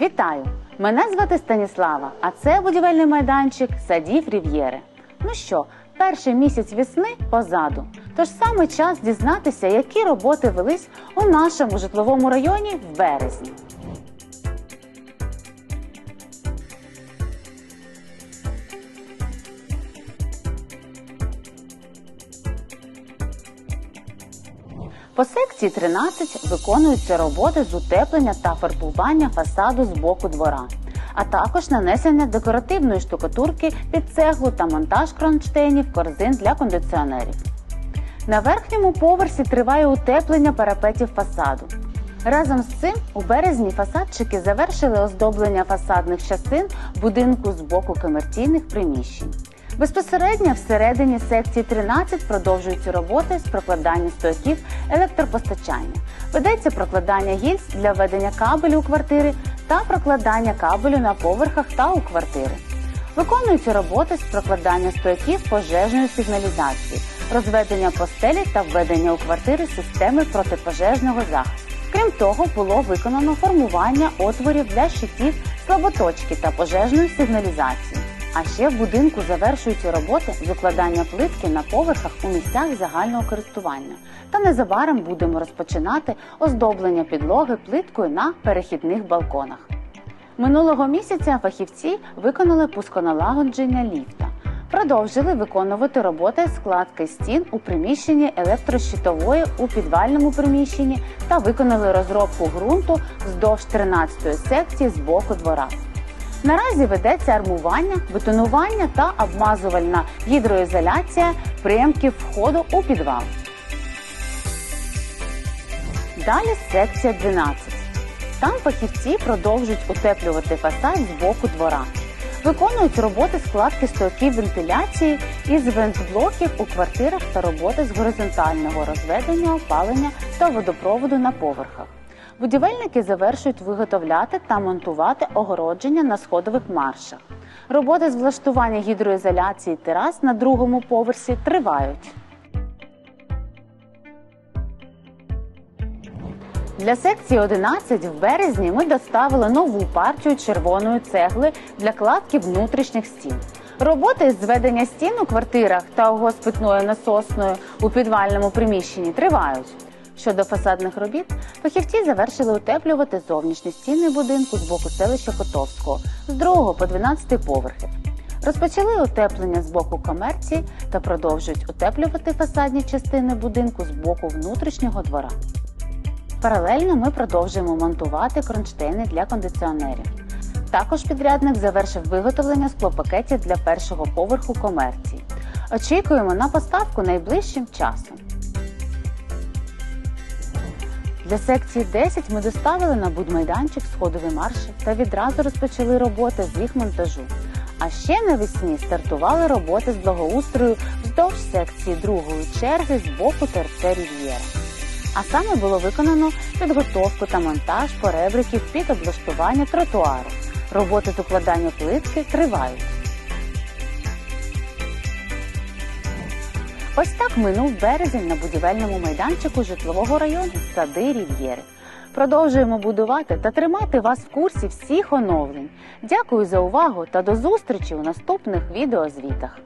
Вітаю! Мене звати Станіслава, а це будівельний майданчик садів Рів'єри. Ну що, перший місяць весни позаду. Тож саме час дізнатися, які роботи велись у нашому житловому районі в березні. По секції 13 виконуються роботи з утеплення та фарбування фасаду з боку двора, а також нанесення декоративної штукатурки під цеглу та монтаж кронштейнів корзин для кондиціонерів. На верхньому поверсі триває утеплення парапетів фасаду. Разом з цим у березні фасадчики завершили оздоблення фасадних частин будинку з боку комерційних приміщень. Безпосередньо всередині секції 13 продовжуються роботи з прокладання стояків електропостачання. Ведеться прокладання гільз для введення кабелю у квартири та прокладання кабелю на поверхах та у квартири. Виконуються роботи з прокладання стояків пожежної сигналізації, розведення постелі та введення у квартири системи протипожежного захисту. Крім того, було виконано формування отворів для щитів слаботочки та пожежної сигналізації. А ще в будинку завершуються роботи з укладання плитки на поверхах у місцях загального користування. Та незабаром будемо розпочинати оздоблення підлоги плиткою на перехідних балконах. Минулого місяця фахівці виконали пусконалагодження ліфта. Продовжили виконувати роботи складки стін у приміщенні електрощитової у підвальному приміщенні та виконали розробку ґрунту вздовж 13-ї секції з боку двора. Наразі ведеться армування, бетонування та обмазувальна гідроізоляція приємків входу у підвал. Далі секція 12. Там фахівці продовжують утеплювати фасад з боку двора. Виконують роботи складки стояків вентиляції із вентблоків у квартирах та роботи з горизонтального розведення, опалення та водопроводу на поверхах. Будівельники завершують виготовляти та монтувати огородження на сходових маршах. Роботи з влаштування гідроізоляції терас на другому поверсі тривають. Для секції 11 в березні ми доставили нову партію червоної цегли для кладки внутрішніх стін. Роботи з зведення стін у квартирах та ого насосною у підвальному приміщенні тривають. Щодо фасадних робіт, фахівці завершили утеплювати зовнішні стіни будинку з боку селища Котовського з 2 по 12 поверхи. Розпочали утеплення з боку комерції та продовжують утеплювати фасадні частини будинку з боку внутрішнього двора. Паралельно ми продовжуємо монтувати кронштейни для кондиціонерів. Також підрядник завершив виготовлення склопакетів для першого поверху комерції. Очікуємо на поставку найближчим часом. Для секції 10 ми доставили на будмайданчик сходові марші та відразу розпочали роботи з їх монтажу. А ще навесні стартували роботи з благоустрою вздовж секції другої черги з боку ТРЦ Рів'єра. А саме було виконано підготовку та монтаж поребриків під облаштування тротуару. Роботи з укладання плитки тривають. Ось так минув березень на будівельному майданчику житлового району Сади Рів'єри. Продовжуємо будувати та тримати вас в курсі всіх оновлень. Дякую за увагу та до зустрічі у наступних відеозвітах.